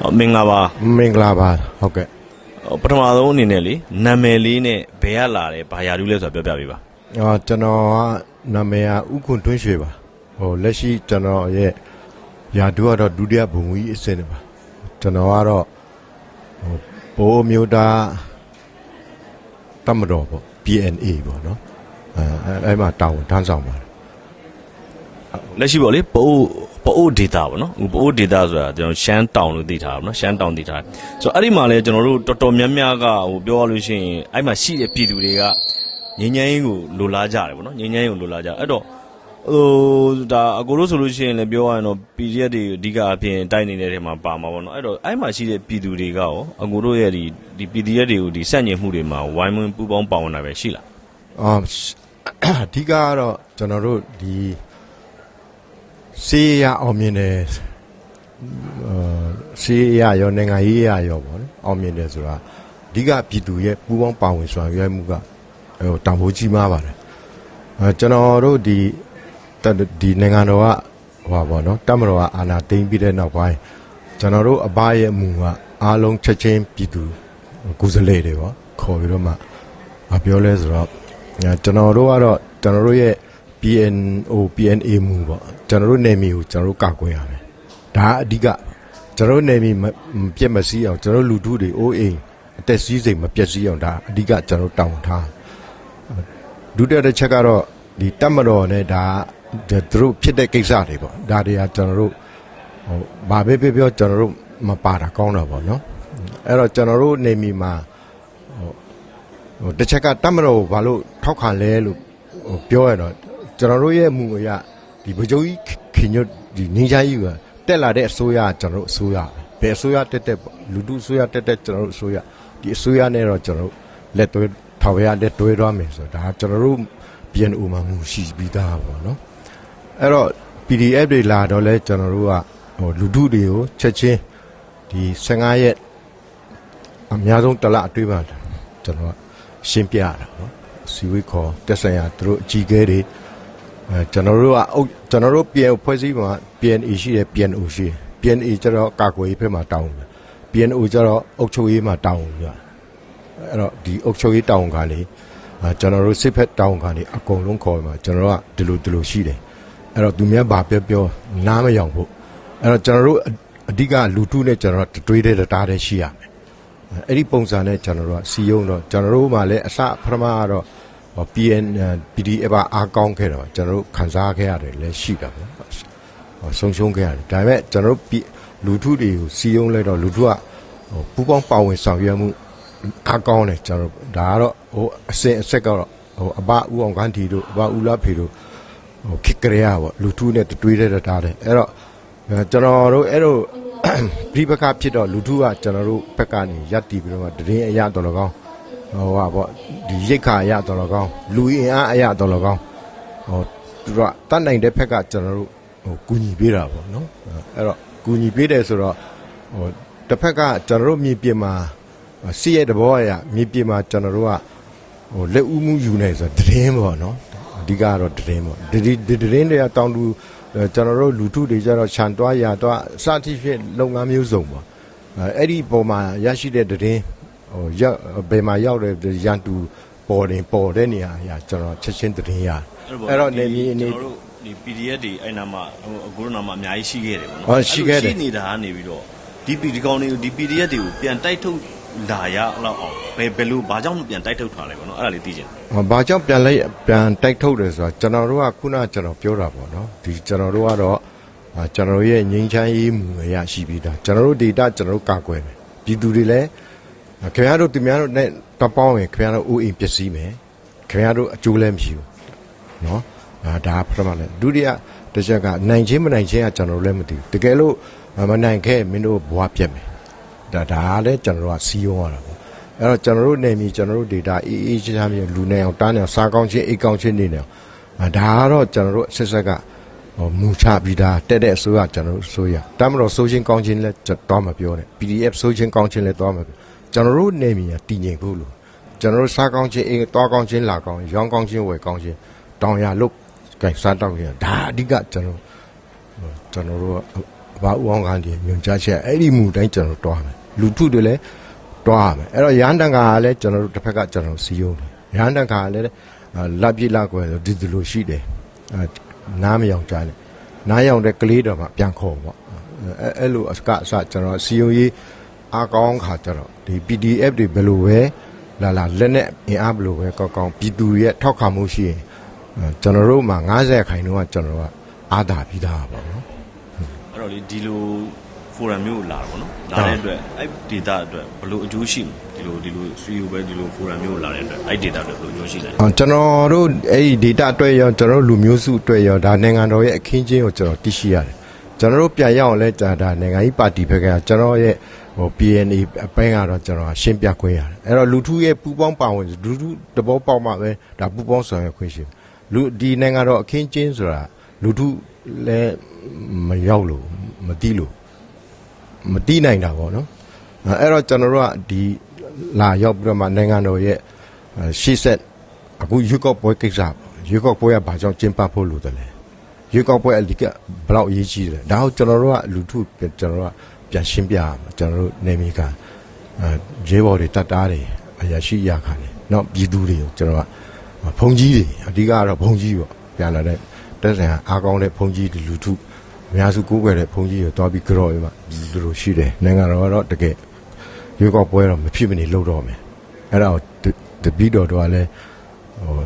ဟုတ်မင်္ဂလာပါမင်္ဂလာပါဟုတ်ကဲ့ဟိုပထမဆုံးအနေနဲ့လေနာမည်လေးနဲ့ဘယ်ကလာတယ်ဘာယာတူးလဲဆိုတာပြောပြပေးပါအော်ကျွန်တော်ကနာမည်ကဥခွန်တွင်းရွှေပါဟိုလက်ရှိကျွန်တော်ရဲ့ယာတူကတော့ဒုတိယဘုံကြီးအစ်စ်နေပါကျွန်တော်ကတော့ဟိုဘိုးမျိုးသားတမတော်ပေါ့ PNA ပေါ့နော်အဲအဲအဲ့မှာတောင်းတန်းဆောင်ပါတယ်လက်ရှိပေါ့လေပအိုး ပအိုးဒေတာပေါ့နော်ဟိုပအိုးဒေတာဆိုတာကျွန်တော်ရှမ်းတောင်လို့သိထားတာပေါ့နော်ရှမ်းတောင်သိထားတယ်ဆိုတော့အဲ့ဒီမှာလဲကျွန်တော်တို့တော်တော်များများကဟိုပြောရလို့ရှိရင်အဲ့မှာရှိတဲ့ပြည်သူတွေကငញ្ញမ်းရေးကိုလိုလားကြတယ်ပေါ့နော်ငញ្ញမ်းရေးကိုလိုလားကြအဲ့တော့ဟိုဒါအကိုတို့ဆိုလို့ရှိရင်လည်းပြောရရင်တော့ PDF တွေအဓိကအပြင်တိုက်နေတဲ့ထဲမှာပါမှာပေါ့နော်အဲ့တော့အဲ့မှာရှိတဲ့ပြည်သူတွေကရောအကိုတို့ရဲ့ဒီဒီ PDF တွေကိုဒီစန့်ကျင်မှုတွေမှာဝိုင်းဝန်းပူးပေါင်းပါဝင်တာပဲရှိလား အော်အဓိကကတော့ကျွန်တော်တို့ဒီ စေးရအောင်မြင်တယ်အာစေးရရောနိုင်ငံရေးရရောပေါ့နော်အောင်မြင်တယ်ဆိုတာအဓိကပြည်သူရဲ့ပူးပေါင်းပါဝင်ဆောင်ရွက်မှုကဟိုတန်ဖိုးကြီးမားပါတယ်အဲကျွန်တော်တို့ဒီတဒီနိုင်ငံတော်ကဟောပါတော့တမတော်ကအာဏာသိမ်းပြီးတဲ့နောက်ပိုင်းကျွန်တော်တို့အပရဲ့အမှုကအားလုံးချက်ချင်းပြည်သူကိုယ်စားလှယ်တွေပေါ့ခေါ်ပြီးတော့မှ။အပြောလဲဆိုတော့ညာကျွန်တော်တို့ကတော့ကျွန်တော်တို့ရဲ့ PNO PNA မူပေါ့ကျွန်တော်တို့နယ်မြေကိုကျွန်တော်တို့ကာကွယ်ရမယ်။ဒါအဓိကကျွန်တော်တို့နယ်မြေမမပြတ်မစည်းအောင်ကျွန်တော်တို့လူထုတွေအိုးအိမ်အသက်စည်းစိမ်မပြတ်စည်းအောင်ဒါအဓိကကျွန်တော်တို့တောင်းထား။ဒုတိယတစ်ချက်ကတော့ဒီတက်မတော်နဲ့ဒါသူတို့ဖြစ်တဲ့ကိစ္စတွေပေါ့ဒါတွေကကျွန်တော်တို့ဟိုဘာပဲပြောပြောကျွန်တော်တို့မပါတာကောင်းတာပေါ့နော်။အဲ့တော့ကျွန်တော်တို့နယ်မြေမှာဟိုတစ်ချက်ကတတ်မတော်ကိုဘာလို့ထောက်ခံလဲလို့ဟိုပြောရတော့ ကျွန်တော်တို့ရဲ့မူအရဒီဗကြိုကြီးခင်ညွတ်ဒီနေချာကြီးကတက်လာတဲ့အစိုးရကကျွန်တော်တို့အစိုးရပဲဘယ်အစိုးရတက်တက်ပေါ့လူထုအစိုးရတက်တက်ကျွန်တော်တို့အစိုးရဒီအစိုးရနဲ့တော့ကျွန်တော်တို့လက်တွဲထောက်ရလက်တွဲသွားမယ်ဆိုတော့ဒါကျွန်တော်တို့ BNO မှာမူရှိပြီးသားပေါ့နော်အဲ့တော့ PDF တွေလာတော့လဲကျွန်တော်တို့ကဟိုလူထုတွေကိုချက်ချင်းဒီ15ရက်အများဆုံးတစ်လအတွင်းမှာကျွန်တော်ကရှင်းပြရတာနော်စီဝေးခေါ်တက်ဆိုင်ရာသူတို့အကြီးကဲတွေ အဲကျွန်တော်တို့ကအုပ်ကျွန်တော်တို့ PN ဖွဲ့စည်းမှာ PNA ရှိတယ် PNO ရှိတယ် PNA ကျတော့ကာကွယ်ရေးဘက်မှာတောင်းတယ် PNO ကျတော့အုပ်ချုပ်ရေးမှာတောင်းတယ်အဲ့တော့ဒီအုပ်ချုပ်ရေးတောင်းကနေအဲကျွန်တော်တို့စစ်ဖက်တောင်းကနေအကုန်လုံးခေါ်မှာကျွန်တော်တို့ကဒီလိုဒီလိုရှိတယ်အဲ့တော့သူများဘာပြောပြောနားမယောင်ဖို့အဲ့တော့ကျွန်တော်တို့အအဓိကလူထုနဲ့ကျွန်တော်တို့တွေးတဲ့တားတဲ့ရှိရမယ်အဲ့ဒီပုံစံနဲ့ကျွန်တော်တို့ကစီယုံတော့ကျွန်တော်တို့မှလည်းအစပထမကတော့ဟော PN PDF အားကောင်းခဲ့တော့ကျွန်တော်တို့ခန်းစားခဲ့ရတယ်လည်းရှိတာပေါ့ဟောဆုံးရှုံးခဲ့ရတယ်ဒါပေမဲ့ကျွန်တော်တို့ပြည်လူထုတွေကိုစီယုံလဲတော့လူထုကဟိုပူပေါင်းပါဝင်ဆောင်ရွက်မှုအားကောင်းတယ်ကျွန်တော်တို့ဒါကတော့ဟိုအစင်အဆက်ကတော့ဟိုအဘဦးအောင်ခန်းတီတို့အဘဦးလာဖေတို့ဟိုခစ်ကလေးอ่ะပေါ့လူထုနဲ့တွေးတဲ့တားတယ်အဲ့တော့အဲကျွန်တော်တို့အဲ့တော့ပြိပကဖြစ်တော့လူထုကကျွန်တော်တို့ဘက်ကနေရပ်တည်ပြီးတော့မှတရင်အရာတော်လကောင်း ဟိုဟာပေါ့ဒီရိတ်ခါအရာတော်လကောင်းလူအင်အားအရာတော်လကောင်းဟိုသူတို့ကတတ်နိုင်တဲ့ဘက်ကကျွန်တော်တို့ဟိုကူညီပေးတာပေါ့နော်အဲ့တော့ကူညီပေးတယ်ဆိုတော့ဟိုတစ်ဖက်ကကျွန်တော်တို့မြေပြင်မှာစီးရဲ့တဘောအရာမြေပြင်မှာကျွန်တော်တို့ကဟိုလက်ဦးမှုယူနေဆိုတရင်ပေါ့နော်အဓိကကတော့တရင်ပေါ့ဒီဒီတရင်တွေကတောင်းတူအဲကျွန်တော်တို့လူထုတွေကြတော့ခြံတွားရာတွားစသဖြင့်လုပ်ငန်းမျိုးစုံပေါ့အဲအဲ့ဒီပုံမှာရရှိတဲ့သတင်း ဟိုရောက်ဘယ်မှာရောက်တဲ့ရန်တူပေါ်တင်ပေါ်တဲ့နေရာအရာကျွန်တော်ချက်ချင်းသတင်းရအဲ့တော့နေမြေအနေကျွန်တော်တို့ဒီ PDF တွေအဲ့နာမှာဟိုအကိုတို့နာမှာအများကြီးရှိခဲ့တယ်ပေါ့နော်ဟုတ်ရှိခဲ့တယ်ရှိနေတာကနေပြီးတော့ဒီ PD ကောင်တွေကိုဒီ PDF တွေကိုပြန်တိုက်ထုတ်လာရအောင်အောင်ဘယ်ဘယ်လိုဘာကြောင့်မပြန်တိုက်ထုတ်ထားလဲပေါ့နော်အဲ့ဒါလေးသိချင်တယ်ဟောဘာကြောင့်ပြန်လိုက်ပြန်တိုက်ထုတ်တယ်ဆိုတော့ကျွန်တော်တို့ကခုနကကျွန်တော်ပြောတာပေါ့နော်ဒီကျွန်တော်တို့ကတော့အာကျွန်တော်တို့ရဲ့ငြိမ်းချမ်းရေးမူအရရှိပြီးသားကျွန်တော်တို့ data ကျွန်တော်တို့ကာကွယ်မယ်ပြည်သူတွေလည်း ခင်ဗျားတို့သူများတို့နဲ့တပေါင်းရင်ခင်ဗျားတို့ဥအိမ်ပျက်စီးမယ်ခင်ဗျားတို့အကျိုးလည်းမရှိဘူးနော်အာဒါပထမလဲဒုတိယတစ်ချက်ကနိုင်ချင်းမနိုင်ချင်းကကျွန်တော်တို့လည်းမသိဘူးတကယ်လို့မနိုင်ခဲ့မင်းတို့ဘွားပြက်မယ်ဒါဒါလည်းကျွန်တော်တို့ကစီးရုံးရတာပေါ့အဲ့တော့ကျွန်တော်တို့နေမီကျွန်တော်တို့ data အေးအေးချမ်းချမ်းမြေလူနေအောင်တားနေအောင်စားကောင်းချင်းအိတ်ကောင်းချင်းနေနေအောင်အာဒါကတော့ကျွန်တော်တို့ဆက်ဆက်ကဟိုမူချပြီးသားတက်တဲ့အစိုးရကျွန်တော်တို့အစိုးရတမ်းမတော်ဆိုချင်းကောင်းချင်းလည်းတော့မပြောနဲ့ PDF ဆိုချင်းကောင်းချင်းလည်းတော့မပြော ကျွန်တော်တို့နေမီကတည်ငြိမ်ဖို့လို့ကျွန်တော်တို့စားကောင်းချင်းအိတ်သွားကောင်းချင်းလာကောင်းရောင်းကောင်းချင်းဝယ်ကောင်းချင်းတောင်ရလုတ်ကဲစားတောက်ရဒါအဓိကကျွန်တော်ကျွန်တော်တို့ကဘာဦးအောင်ခန်းဒီညွန်ကြားချက်အဲ့ဒီမူတိုင်းကျွန်တော်တို့တွားမယ်လူထုတွေလည်းတွားရမယ်အဲ့တော့ရဟန်းတန်ခါကလည်းကျွန်တော်တို့တစ်ဖက်ကကျွန်တော်တို့စီယုံတယ်ရဟန်းတန်ခါကလည်းအာလက်ပြစ်လက်ကွယ်ဆိုဒီဒီလိုရှိတယ်အဲနားမယောင်ကြားနဲ့နားယောင်တဲ့ကလေးတော်မှပြန်ခေါ်ပေါ့အဲအဲ့လိုအစကအစကျွန်တော်စီယုံရေး အားကောင်းခါကျတော့ဒီ PDF တွေဘယ်လိုပဲလာလာလက်နဲ့အင်အားဘယ်လိုပဲကောင်းကောင်းပြည်သူရဲ့ထောက်ခံမှုရှိရင်အဲကျွန်တော်တို့မှာ90ခိုင်နှုန်းကကျွန်တော်တို့ကအားသာပြီးသားပါပေါ့နော်အဲ့တော့လေဒီလိုဖိုရမ်မျိုးကိုလာတော့ဗောနော်လာတဲ့အတွက်အဲ့ဒေတာအတွက်ဘယ်လိုအကျိုးရှိမလဲဒီလိုဒီလိုဆွေးယူပဲဒီလိုဖိုရမ်မျိုးကိုလာတဲ့အတွက်အဲ့ဒေတာအတွက်ဘယ်လိုအကျိုးရှိလဲအော်ကျွန်တော်တို့အဲ့ဒီ data အတွက်ရောကျွန်တော်တို့လူမျိုးစုအတွက်ရောဒါနိုင်ငံတော်ရဲ့အခင်းချင်းကိုကျွန်တော်သိရှိရတယ်ကျွန်တော်တို့ပြန်ရအောင်လဲကြာဒါနိုင်ငံရေးပါတီဘက်ကကျွန်တော်ရဲ့ ဟို PNA အပိုင်းကတော့ကျွန်တော်ရှင်းပြခွင့်ရတယ်အဲ့တော့လူထုရဲ့ပူပေါင်းပါဝင်လူထုတဘောပေါက်မှပဲဒါပူပေါင်းဆောင်ရွက်ခွင့်ရှိတယ်လူဒီနိုင်ငံတော်အခင်းချင်းဆိုတာလူထုလည်းမရောက်လို့မသိလို့မတီးနိုင်တာပေါ့နော်အဲ့တော့ကျွန်တော်တို့ကဒီလာရောက်ပြီးတော့မှနိုင်ငံတော်ရဲ့အဲရှေ့ဆက်အခုရွေးကောက်ပွဲကိစ္စပေါ့ရွေးကောက်ပွဲကဘာကြောင့်ကျင်းပဖို့လိုတယ်လဲရွေးကောက်ပွဲအလီကဘယ်လောက်အရေးကြီးတယ်လဲဒါကိုကျွန်တော်တို့ကလူထုကျွန်တော်တို့က ပြန်ရှင်းပြရမှာကျွန်တော်တို့နေမိကရဲဘော်တွေတပ်သားတွေအရာရှိရခါနေနောက်ပြည်သူတွေကိုကျွန်တော်ကဘုံကြီးတွေအဓိကကတော့ဘုံကြီးပေါ့ပြန်လာတဲ့တက်ဆန်အားကောင်းတဲ့ဘုံကြီးတွေလူထုအများစုကိုးကွယ်တဲ့ဘုံကြီးတွေတွားပြီးကြော်ပြီးမှလူလိုရှိတယ်နိုင်ငံတော်ကတော့တကယ်ရွေးကောက်ပွဲတော့မဖြစ်မနေလုပ်တော့မယ်အဲ့ဒါကိုတပီတော်တော်ကလည်းဟို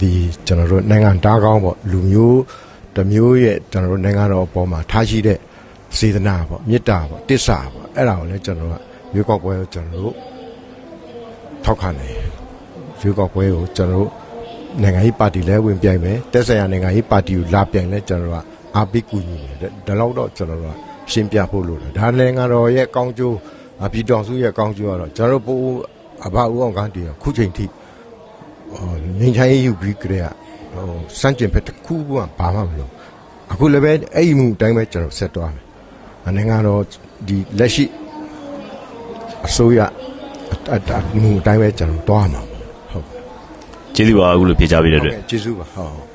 ဒီကျွန်တော်တို့နိုင်ငံတားကောင်းပေါ့လူမျိုးတစ်မျိုးရဲ့ကျွန်တော်တို့နိုင်ငံတော်အပေါ်မှာထားရှိတဲ့ စေတနာပေါ့မေတ္တာပေါ့တစ္ဆာပေါ့အဲ့ဒါကိုလည်းကျွန်တော်တို့ကရွေးကောက်ပွဲကိုကျွန်တော်တို့ထောက်ခံတယ်ရွေးကောက်ပွဲကိုကျွန်တော်တို့နိုင်ငံရေးပါတီလည်းဝင်ပြိုင်မယ်တက်ဆိုင်ရာနိုင်ငံရေးပါတီကိုလာပြိုင်လဲကျွန်တော်တို့ကအားပေးကူညီတယ်ဒါတော့တော့ကျွန်တော်တို့ကရှင်းပြဖို့လိုတယ်ဒါလည်းငါတော်ရဲ့ကောင်းကျိုးအပြည်တော်စုရဲ့ကောင်းကျိုးကတော့ကျွန်တော်တို့ပို့အဘဦးအောင်ကန်းတီခုချိန်ထိဟိုငင်းချိုင်းယူပြီးကြတဲ့ဟိုစန့်ကျင်ဖက်တစ်ခုကဘာမှမလုပ်အခုလည်းပဲအဲ့ဒီမှုအတိုင်းပဲကျွန်တော်ဆက်သွားမယ် နိုင်ငံတော်ဒီလက်ရှိအစိုးရအတမှုအတိုင်းပဲကျွန်တော်တွားမှာပေါ့ဟုတ်ကျေးဇူးပါအခုလိုဖြေချပေးတဲ့အတွက်ကျေးဇူးပါဟုတ်